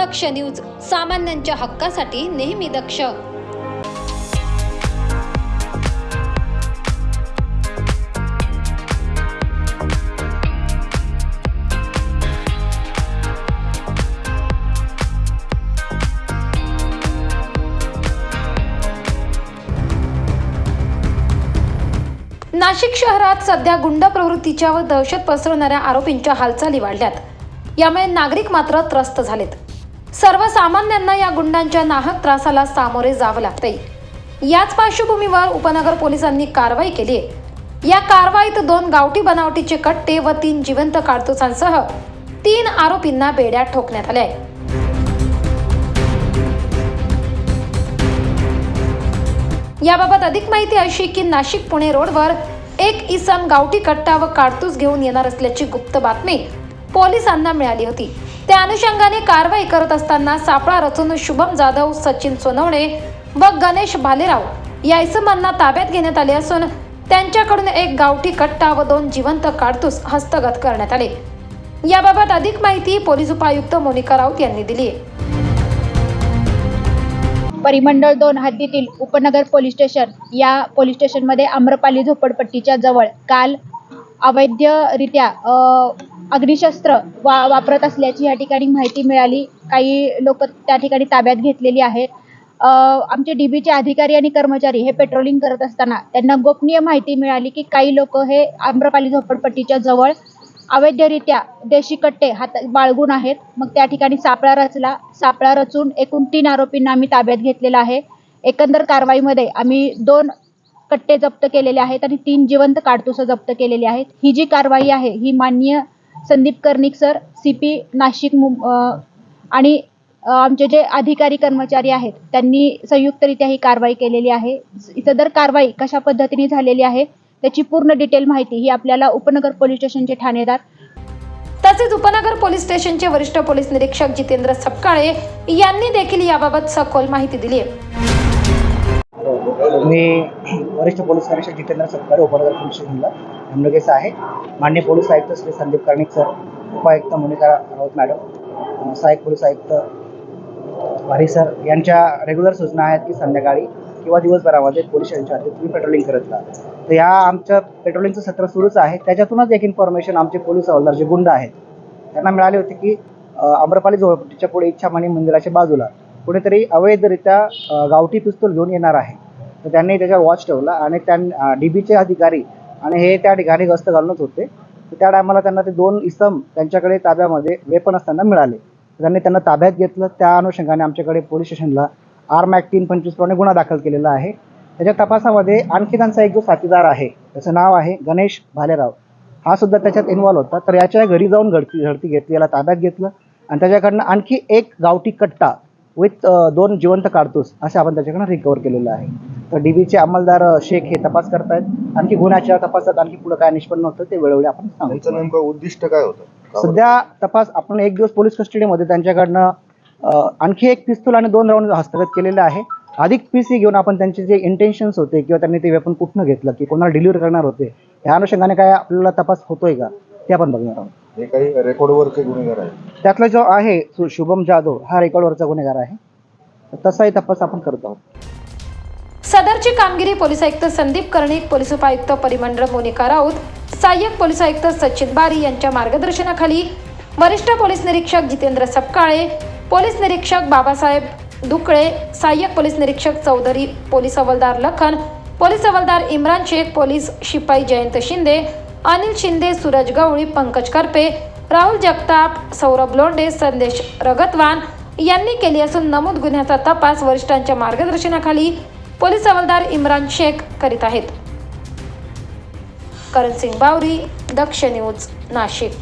दक्ष news सामान्यांच्या हक्कासाठी नेहमी दक्ष. नाशिक शहरात सध्या गुंड प्रवृत्तीच्या व दहशत पसरवणाऱ्या आरोपींच्या हालचाली वाढल्यात. यामुळे नागरिक मात्र त्रस्त झालेत. सर्वसामान्यांना या गुंडांच्या नाहक त्रासाला सामोरे जावं लागतंय. याच पार्श्वभूमीवर उपनगर पोलिसांनी कारवाई केली आहे. या कारवाईत दोन गावठी बनावटीचे कट्टे व तीन जिवंत काडतुसांसह तीन आरोपींना बेड्यात ठोकण्यात आले आहे याबाबत अधिक माहिती अशी की नाशिक पुणे रोडवर एक इसम गावठी कट्टा व काडतूस घेऊन येणार असल्याची गुप्त बातमी पोलिसांना मिळाली होती. त्या अनुषंगाने कारवाई करत असताना सापळा रचून शुभम जाधव सचिन सोनवणे व गणेश भालेराव या इसमांना ताब्यात घेण्यात आले असून त्यांच्याकडून एक गावठी कट्टा व दोन जिवंत काडतूस हस्तगत करण्यात आले. याबाबत अधिक माहिती पोलीस उपायुक्त मोनिका राऊत यांनी दिली परिमंडळ दोन हद्दीतील उपनगर पोलीस स्टेशन या पोलीस स्टेशनमध्ये आम्रपाली झोपडपट्टीच्या जवळ काल अवैधरित्या अग्निशस्त्र वा वापरत असल्याची या ठिकाणी माहिती मिळाली. काही लोक त्या ठिकाणी ताब्यात घेतलेली आहेत. आमचे डी बीचे अधिकारी आणि कर्मचारी हे पेट्रोलिंग करत असताना त्यांना गोपनीय माहिती मिळाली की काही लोक हे आम्रपाली झोपडपट्टीच्या जवळ अवैधरित्या देशी कट्टे हात बाळगून आहेत. मग त्या ठिकाणी सापळा रचला. सापळा रचून एकूण तीन आरोपींना आम्ही ताब्यात घेतलेला आहे. एकंदर कारवाईमध्ये आम्ही दोन कट्टे जप्त केलेले आहेत आणि तीन जिवंत काडतुसं जप्त केलेली आहेत. ही जी कारवाई आहे ही मान्य Sandeep Karnik sir C P Nashik मुं- आणि आमचे जे अधिकारी कर्मचारी आहेत त्यांनी संयुक्तरित्या ही कारवाई केलेली आहे. सदर कारवाई कशा पद्धतीने झालेली आहे त्याची पूर्ण डिटेल माहिती ही आपल्याला उपनगर पोलीस स्टेशनचे ठाणेदार तसेच उपनगर पोलीस स्टेशनचे वरिष्ठ पोलीस निरीक्षक जितेंद्र सपकाळे यांनी देखील याबाबत सखोल माहिती दिली आहे. मी वरिष्ठ पोलीस निरीक्षक जितेंद्र सत्कारे उपनगर पोलीस स्टेशनला नेमणुकीस आहे. माननीय पोलीस आयुक्त श्री संदीप कर्णिक सर उपायुक्त मोनिका राऊत मॅडम सहायक सहाय्यक पोलीस आयुक्त वारी सर यांच्या रेग्युलर सूचना आहेत की संध्याकाळी किंवा दिवसभरामध्ये पोलीस स्टेशनच्या हद्दीत तुम्ही पेट्रोलिंग करत राहा. तर या आमच्या पेट्रोलिंगचं सत्र सुरूच आहे. त्याच्यातूनच एक इन्फॉर्मेशन आमचे पोलीस हवालदार जे गुंड आहेत त्यांना मिळाले होते की अं, आम्रपाली जवळपट्टीच्या पुढे इच्छामणी मंदिराच्या बाजूला कुणीतरी अवैधरित्या गावठी पिस्तूल घेऊन येणार आहे. तर त्यांनी त्याच्यावर वॉच ठेवला आणि त्या डी बीचे अधिकारी आणि हे त्या ठिकाणी गस्त घालूनच होते. तर त्या टायमाला त्यांना ते दोन इसम त्यांच्याकडे ताब्यामध्ये वेपन असताना मिळाले. त्यांनी त्यांना ताब्यात घेतलं. त्या अनुषंगाने आमच्याकडे पोलीस स्टेशनला आर्म ॲक्ट तीन पंचवीस प्रमाणे गुन्हा दाखल केलेला आहे. त्याच्या तपासामध्ये आणखी त्यांचा एक जो साथीदार आहे त्याचं नाव आहे गणेश भालेराव. हा सुद्धा त्याच्यात इन्व्हॉल्व होता. तर याच्या घरी जाऊन घडती झडती घेतली. याला ताब्यात घेतलं. आणि त्याच्याकडनं आणखी एक गावठी कट्टा विथ दोन जिवंत काडतूस असे आपण त्याच्याकडनं रिकवर केलेलं आहे. डीबीचे अंमलदार शेख हे तपास करतायत. आणखी गुन्ह्याच्या तपासात आणखी पुढे काय निष्पन्न होतं ते वेळोवेळी आपण सांगू. नेमकं उद्दिष्ट काय होतं? सध्या तपास आपण एक दिवस पोलीस कस्टडीमध्ये त्यांच्याकडनं आणखी एक पिस्तूल आणि दोन राऊंड हस्तगत केलेले आहे. अधिक पीसी घेऊन आपण त्यांचे जे इंटेन्शन्स होते किंवा त्यांनी ते वेपन कुठनं घेतलं की कोणाला डिलिव्हर करणार होते या अनुषंगाने काय आपल्याला तपास होतोय का ते आपण बघणार आहोत. हे काही गुन्हेगार आहे त्यातला जो आहे शुभम जाधव हा रेकॉर्डवरचा गुन्हेगार आहे. तसाही तपास आपण करत आहोत. सदरची कामगिरी पोलीस आयुक्त संदीप कर्णिक पोलीस उपायुक्त परिमंडळ मोनिका राऊत सहाय्यक पोलीस आयुक्त सचिन बारी यांच्या मार्गदर्शनाखाली वरिष्ठ पोलीस निरीक्षक जितेंद्र सपकाळे पोलीस निरीक्षक बाबासाहेब दुकळे सहाय्यक पोलीस निरीक्षक चौधरी पोलीस हवालदार लखन पोलीस हवालदार इम्रान शेख पोलीस शिपाई जयंत शिंदे अनिल शिंदे सूरज गवळी पंकज करपे राहुल जगताप सौरभ लोंडे संदेश रगतवान यांनी केली असून नमूद गुन्ह्याचा तपास वरिष्ठांच्या मार्गदर्शनाखाली पोलीस हवालदार इम्रान शेख करीत आहेत. करण सिंग बावरी दक्ष न्यूज नाशिक.